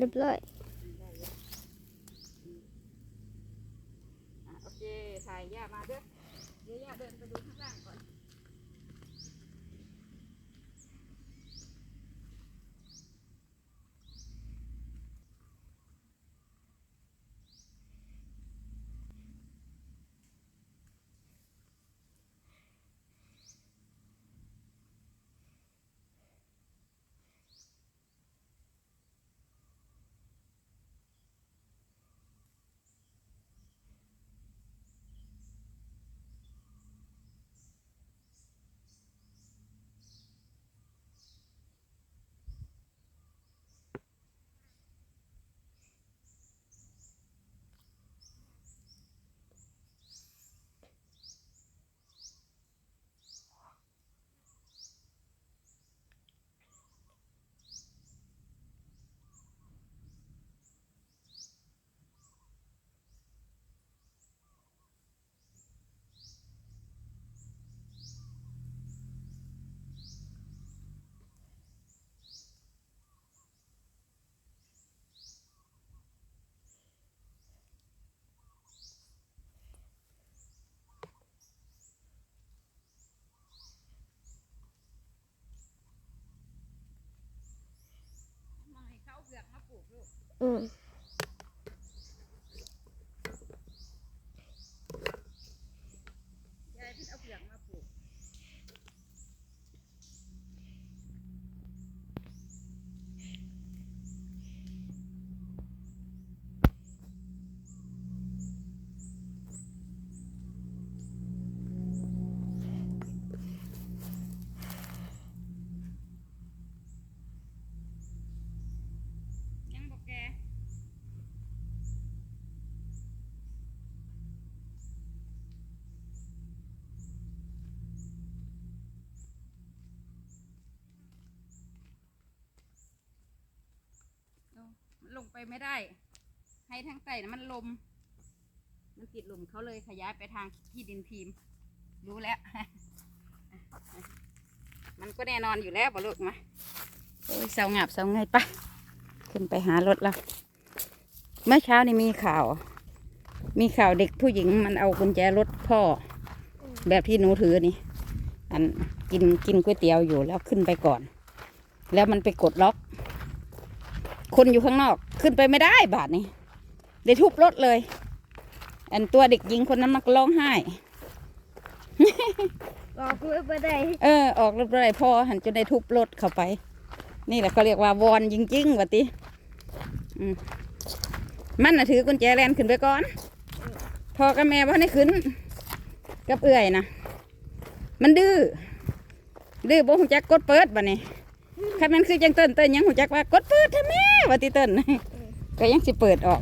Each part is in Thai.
เรียบร้อยโอเคถ่ายย่ามาเด้อเดี๋ยวย่าเดินไปดูข้างล่างก่อน มองให้เขาเอาเผือกมาปลู กลูก อืม ยายเพิ่งเอาเผือกมาปลูก ยังบอกแก เอามัน ลงไปไม่ได้ ให้ทางใต้นะมันลม มันติดหลุมเขาเลยขยายไปทางที่ดินพิมพ์ รู้แล้ว มันก็แน่นอนอยู่แล้วบ่ลูกมาโอ้ยเสางับเสาไงปะขึ้นไปหารถแล้วเมื่อเช้านี่มีข่าว มีข่าวเด็กผู้หญิงมันเอากุญแจรถพ่อ แบบที่หนูถือนี่ อันกินกินก๋วยเตี๋ยวอยู่แล้วขึ้นไปก่อน แล้วมันไปกดล็อก คนอยู่ข้างนอกขึ้นไปไม่ได้บาทนี้ได้ทุบรถเลย อันตัวเด็กหญิงคนนั้นมันก็ร้องไห้บอกกูไปได้เออ ออกรถอะไรพ่อหันจนได้ทุบรถเข้าไป นี่แหละเขาเรียกว่าวอนจริงๆวะติอืมมันน่ะถือกุญแจแลนขึ้นไปก่อนพ่อกับแม่พ่อได้ขึ้น กับเอื่อยนะมันดื้อดื้อบ่หูจักกดเปิดบ่นี่ คันมันคือจังเติ้นเติ้นยังหูจักว่ากดเปิดทำไมวะติเติ้นก็ยังสิเปิดออก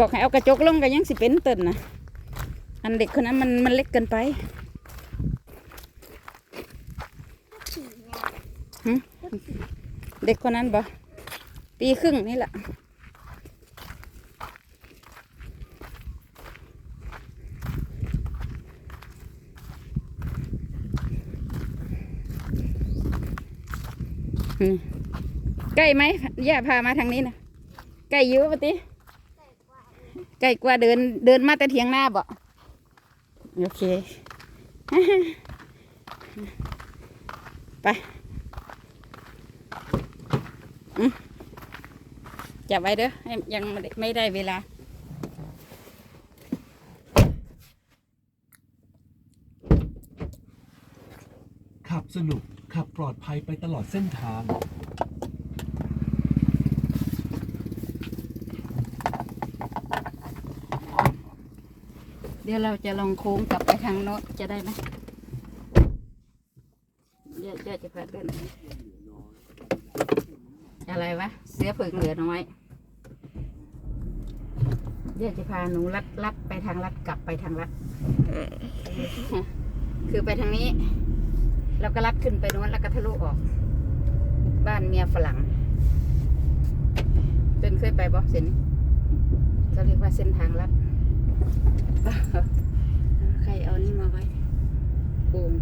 บอกให้เอากระจกลงก็ยังสิเป็นเติ้นนะอันเด็กคนนั้นมันมันเล็กเกินไปเด็กคนนั้นบ่ปีครึ่งนี่แหละ ใกล้ไหมย่าพามาทางนี้นะใกล้อยุ่ปะติใกล้กว่าเดินเดินมาแต่เทียงหน้าบ่โอเคไปจับไว้เด้อยังไม่ได้ไม่ได้เวลาขับสนุก ขับปลอดภัยไปตลอดเส้นทาง เดี๋ยวเราจะลองโค้งกลับไปทางโน้นจะได้ไหมเดี๋ยวเดี๋ยวจะพาเดินอะไรวะ เสือเผือกเหลือน้อยเดี๋ยวจะพาหนูลัดลัดไปทางลัดกลับไปทางลัด คือไปทางนี้ แล้วก็ลัดขึ้นไปโน้นแล้วก็ทะลุออก บ้านเมียฝรั่งจนเคยไปบอกเส้นนี้เขาเรียกว่าเส้นทางลัดใครเอานี่มาไว้โอ่ง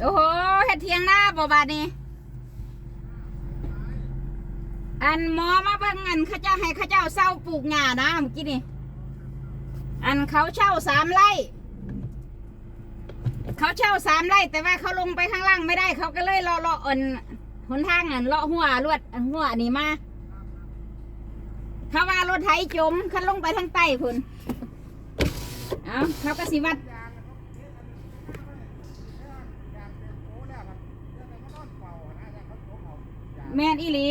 à, à, 嗯 à, À, ยงหน้า บ่บาดนี้ อันหมอมาเบิ่งอันเขาเจ้าให้เขาเจ้าเศร้าปลูกหญ้านะเมื่อกี้นี่อันเขาเช่าสามไร่เขาเช่าสามไร่แต่ว่าเขาลงไปข้างล่างไม่ได้ เขาก็เลยเลาะเลาะอันหนทางอันเลาะหัวลวดอันหัวนี่มาเขาว่ารถไถจมคันลงไปทางใต้พุ่นเอาเขาก็สิวัด แมนอีหลี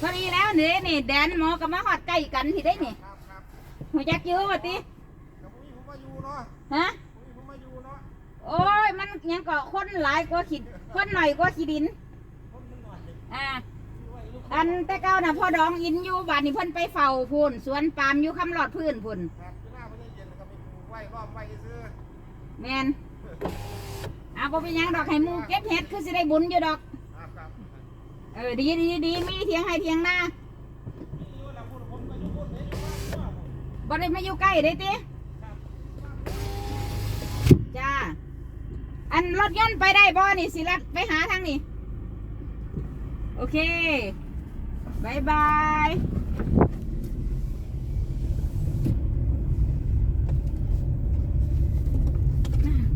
พอดีแล้วนี่นี่แดนหมอกับมาหอดใกล้กันที่ได้นี่หัวจักอยื้อวะติฮะโอ้ย มันยังเกาะคนหลายกว่าขีดคนหน่อยกว่าขีดินอ่าอันแต่เก้าน่ะพ่อดองอินอยู่บ้านนี่เพิ่นไปเฝ้าพูนสวนปาล์มอยู่คำหลอดพื้นพุ่นแมนเอาบ่เป็นหยังดอกให้หมูเก็บเห็ดคือสิได้บุญอยู่ดอก เออดีดีดีมีเทียงให้เทียงหน้าบ่ได้มาอยู่ใกล้ได้ติจ้า อันรถยนต์ไปได้บ่นี่สิรัดไปหาทางนี้โอเคบายบาย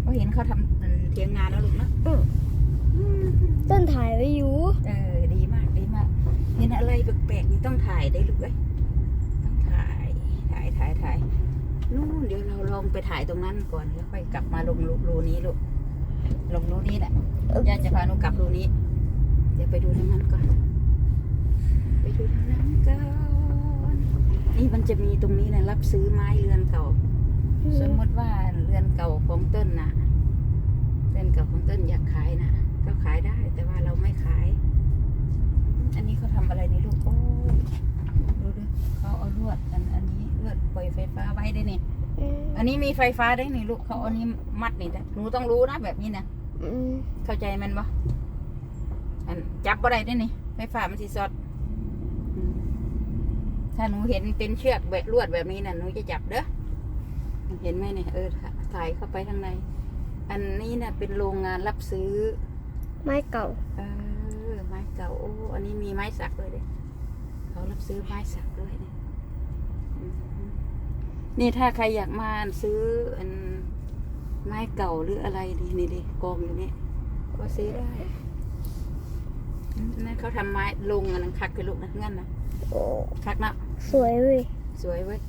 ก็เห็นเขาทำเทียงงานแล้วลูกเนอะ ต้นถ่ายไว้อยู่ เออ ดีมากดีมาก เห็นอะไรแปลกๆนี่ต้องถ่ายได้ลูกเอ้ยต้องถ่าย ถ่ายถ่ายถ่ายนู่นเดี๋ยวเราลองไปถ่ายตรงนั้นก่อนแล้วค่อยกลับมาลงรูรูนี้ลูก ลงรูนี้แหละย่าจะพาหนูกลับรูนี้ เดี๋ยวไปดูทางนั้นก่อน ไปดูทางนั้นก่อน นี่มันจะมีตรงนี้นะรับซื้อไม้เรือนเก่า สมมติว่าเรือนเก่าของเต้นนะเรือนเก่าของเต้นอยากขายนะ ก็ขายได้ แต่ว่าเราไม่ขาย อันนี้เขาทำอะไรในลูกโอ้ดูดูเขาเอาลวดอันอันนี้ลวดปล่อยไฟฟ้าไว้ได้นี่อืมอันนี้มีไฟฟ้าได้นี่ลูกเขาเอานี้มัดนี่นะหนูต้องรู้นะแบบนี้นะอืมเข้าใจมันปะอันจับอะไรได้นี่ไฟฟ้ามันสิสอดอืมถ้าหนูเห็นเป็นเชือกแบบลวดแบบนี้นะหนูจะจับเด้อเห็นไหมเนี่ยเออถ่ายเข้าไปข้างใน อันนี้นะเป็นโรงงานรับซื้อ ไม้เก่า เออไม้เก่าโอ้อันนี้มีไม้สักด้วยเด้เขารับซื้อไม้สักด้วยเนี่ยอืมนี่ถ้าใครอยากมาซื้ออันไม้เก่าหรืออะไรดีนี่ดิกองอยู่นี่ก็ซื้อได้อืมนั่นเขาทำไม้ลงอันนั้นคักไปลูกนะงั้นนะโอ้คักเนาะสวยเว้ยสวยเว้ย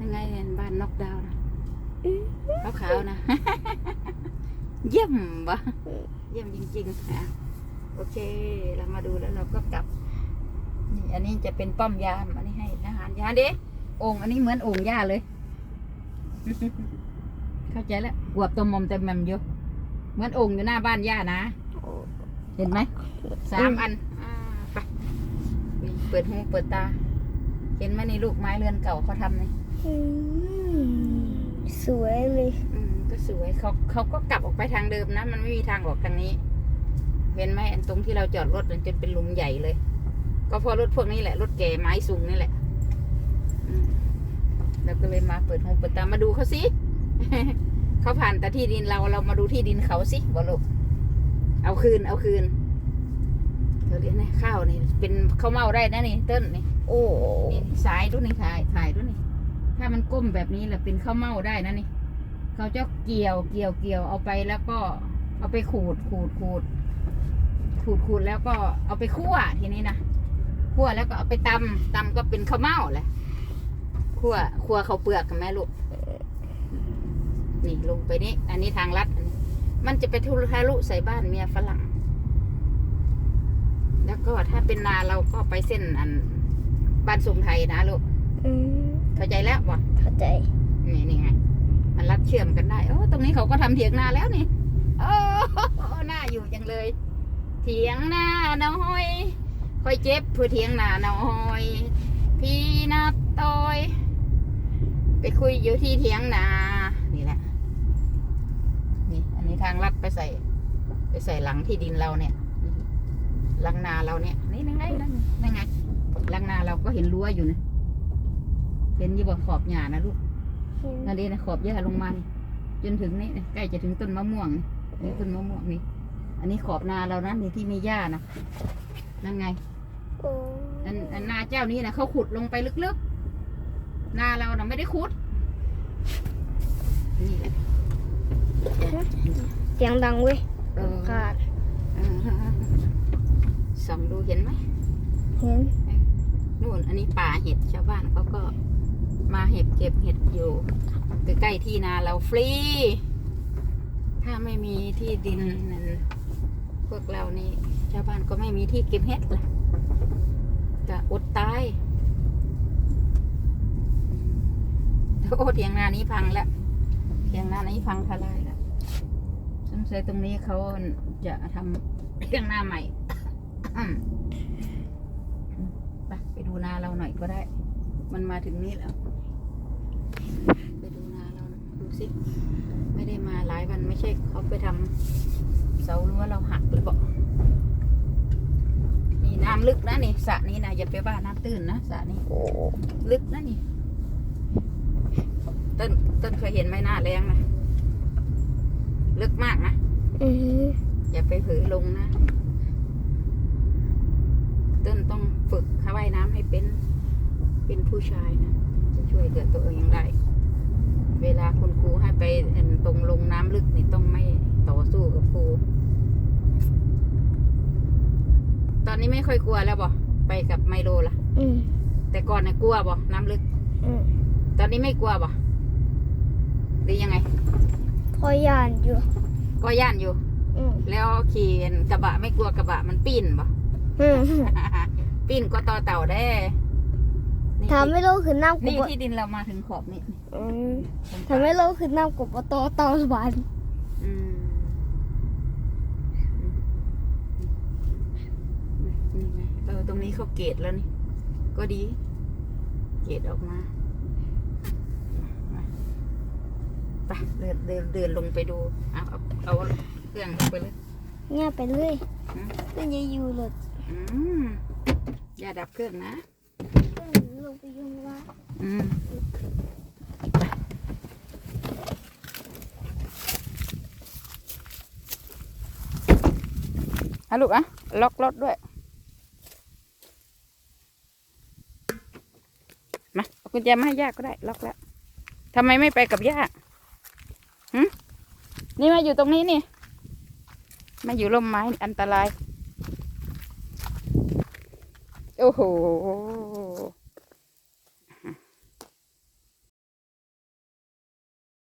ยังไงเนี่ยบ้านนอกดาวน์นะอืมขาวๆนะ เยี่ยมวะเยี่ยมจริงๆอะโอเค เรามาดูแล้วเราก็กลับ นี่ อันนี้จะเป็นป้อมยาม อันนี้ให้อาหารยาเด้โอ่งอันนี้เหมือนโอ่งย่าเลย เข้าใจแล้วอวบตัวมอมเต็มแมมอยู่เหมือนโอ่งอยู่หน้าบ้านย่านะโอ้เห็นไหมสามอันอ่าไปนี่เปิดหูเปิดตา เห็นไหมนี่ลูกไม้เรือนเก่าเขาทำนี่อืมสวยเลยอืมก็ สวยเขาเขาก็กลับออกไปทางเดิมนะ มันไม่มีทางออกทางนี้เห็นไหมอันตรงที่เราจอดรถมันจะเป็นหลุมใหญ่เลย ก็พราะรถพวกนี้แหละ รถแก่ไม้สูงนี่แหละเราก็เลยมาเปิดหูเปิดตามาดูเขาสิเขาผ่านแต่ที่ดินเราเรามาดูที่ดินเขาสิบอลูกเอาคืน เอาคืนเขาเรียกนะข้าวนี่ เป็นข้าวเมาได้นะนี่ เต้นนี่ โอ้นี่สายดูนี่ถ่ายถ่ายดูนี่ ถ้ามันก้มแบบนี้แหละเป็นข้าวเม่าได้นะนี่ เขาจะเกี่ยวเกี่ยวเกี่ยวเอาไปแล้วก็เอาไปขูดขูดขูด ขูดขูดแล้วก็เอาไปคั่วทีนี้นะคั่วแล้วก็เอาไปตำตำก็เป็นข้าวเม่าแหละคั่วคั่วข้าวเปลือกกันไหมลูกนี่ลงไปนี่อันนี้ทางลัดอันนี้มันจะไปทุทะลุใส่บ้านเมียฝรั่ง แล้วก็ถ้าเป็นนาเราก็ไปเส้นอันบ้านทรงไทยนะลูกอืมเข้าใจแล้ววะเข้าใจ นี่นี่ไง มันรัดเชื่อมกันได้โอ้ตรงนี้เขาก็ทำเถียงนาแล้วนี่โอ้หน้าอยู่จังเลย เถียงนาน้อยคอยเจ็บเพื่อเถียงนาน้อย พี่นาตอย ไปคุยอยู่ที่เถียงนานี่แหละนี่อันนี้ทางลัดไปใส่ ไปใส่หลังที่ดินเราเนี่ยหลังนาเราเนี่ยนี่นั่งไงนั่งไงหลังนาเราก็เห็นรั้วอยู่นะเห็นยี่บนขอบหญ้านะลูก นั่นเองนะขอบหญ้าลงมานี่จนถึงนี่นะใกล้จะถึงต้นมะม่วงนี่นี่ต้นมะม่วงนี่อันนี้ขอบนาเรานะนี่ที่มีหญ้านะนั่นไงโอ้อันอันนาเจ้านี้นะเขาขุดลงไปลึกๆ นาเรานะไม่ได้ขุดนี่แหละเสียงดังเว้ยเออขาดเออส่องดูเห็นไหมเห็นนู่นอันนี้ป่าเห็ดชาวบ้านเขาก็ มาเห็บเก็บเห็ดอยู่ใกล้ๆที่นาเราฟรี ถ้าไม่มีที่ดินนั้นพวกเรานี่ชาวบ้านก็ไม่มีที่เก็บเห็ดละจะอดตายโอ้เถียงนานี้พังแล้วเถียงนานี้พังทลายแล้วสงสัยตรงนี้เขาจะทำเถียงนาใหม่ไปไปดูนาเราหน่อยก็ได้ มันมาถึงนี้แล้วไปดูนาเราหน่อยดูสิไม่ได้มาหลายวันไม่ใช่เขาไปทำเสารั้วเราหักหรือเปล่านี่น้ำลึกนะนี่สระนี้นะอย่าไปว่าน้ำตื้นนะสระนี้โอ้ลึกนะนี่ต้นต้นเคยเห็นไหมหน้าแรงนะลึกมากนะอืออย่าไปเผลอลงนะต้นต้องฝึกเขาว่ายน้ำให้เป็น เป็นผู้ชายนะจะช่วยเหลือตัวเองได้ เวลาคุณครูให้ไปตรงลงน้ำลึกนี่ต้องไม่ต่อสู้กับครู ตอนนี้ไม่ค่อยกลัวแล้วบ่ไปกับไมโลล่ะอืมแต่ก่อนน่ะกลัวบ่น้ำลึกอืมตอนนี้ไม่กลัวบ่หรือยังไงพอยานอยู่ก็ย่านอยู่อืมแล้วขี่กระบะไม่กลัวกระบะมันปีนบ่อืมปีนก็ต่อเต่าได้นี่ ทำให้โลกขึ้นน้ำกนี่บที่ดินเรามาถึงขอบนี่อืมทำให้โลกขึ้นน้ำกบโตเตาสวรรค์อืมนี่ไงเออตรงนี้เขาเกตแล้วนี่ ก็ดี เกตออกมาไปเดินเดินเดินลงไปดูเอาเอาเอาเครื่องลงไปเลยเงียบไปเลยอืม ก็ยังอยู่เลยอืมอย่าดับเครื่องนะ ลงไปยุ่งว่าอืมอะลูกอะล็อกรถด้วย มาเอากุญแจมาให้ย่าก็ได้ ล็อกแล้วทำไมไม่ไปกับย่าหึนี่มาอยู่ตรงนี้นี่ มาอยู่ร่มไม้อันตราย โอ้โห